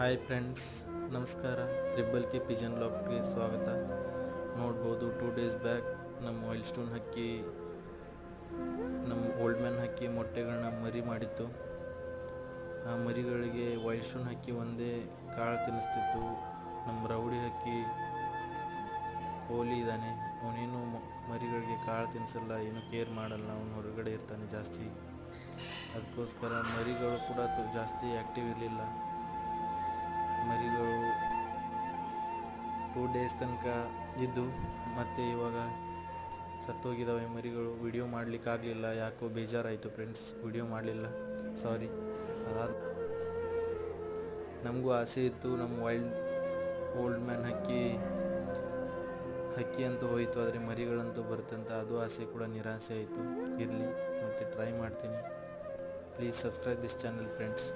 Hi friends ನಮಸ್ಕಾರ. Triple K pigeon ಲಾಕ್ಗೆ ಸ್ವಾಗತ. ನೋಡ್ಬೋದು ಟೂ ಡೇಸ್ ಬ್ಯಾಕ್ ನಮ್ಮ ವೈಲ್ಡ್ ಸ್ಟೋನ್ ಹಕ್ಕಿ ನಮ್ಮ ಓಲ್ಡ್ ಮ್ಯಾನ್ ಹಕ್ಕಿ ಮೊಟ್ಟೆಗಳನ್ನ ಮರಿ ಮಾಡಿತ್ತು. ಆ ಮರಿಗಳಿಗೆ ವೈಲ್ಡ್ ಸ್ಟೋನ್ ಹಕ್ಕಿ ಒಂದೇ ಕಾಳು ತಿನ್ನಿಸ್ತಿತ್ತು. ನಮ್ಮ ರೌಡಿ ಹಕ್ಕಿ ಹೋಲಿ ಇದ್ದಾನೆ. ಅವನೇನು ಮರಿಗಳಿಗೆ ಕಾಳು ತಿನ್ನಿಸಲ್ಲ, ಏನು ಕೇರ್ ಮಾಡಲ್ಲ, ಅವನು ಹೊರಗಡೆ ಇರ್ತಾನೆ ಜಾಸ್ತಿ. ಅದಕ್ಕೋಸ್ಕರ ಮರಿಗಳು ಕೂಡ ಜಾಸ್ತಿ ಆ್ಯಕ್ಟಿವ್ ಇರಲಿಲ್ಲ. ಟೂ ಡೇಸ್ ತನಕ ಇದ್ದು ಮತ್ತು ಇವಾಗ ಸತ್ತೋಗಿದ್ದಾವೆ ಮರಿಗಳು. ವಿಡಿಯೋ ಮಾಡಲಿಕ್ಕಾಗಲಿಲ್ಲ. ಯಾಕೋ ಬೇಜಾರಾಯಿತು ಫ್ರೆಂಡ್ಸ್ ವಿಡಿಯೋ ಮಾಡಲಿಲ್ಲ. ಸಾರಿ ಅದಾದ ನಮಗೂ ಆಸೆ ಇತ್ತು. ನಮ್ಮ ವೈಲ್ಡ್ ಓಲ್ಡ್ ಮ್ಯಾನ್ ಹಕ್ಕಿ ಹಕ್ಕಿ ಅಂತೂ ಹೋಯಿತು. ಆದರೆ ಮರಿಗಳಂತೂ ಬರುತ್ತಂತ ಅದು ಆಸೆ ಕೂಡ ನಿರಾಸೆ ಆಯಿತು. ಇರಲಿ. ಮತ್ತು ಟ್ರೈ ಮಾಡ್ತೀನಿ. Please subscribe this channel friends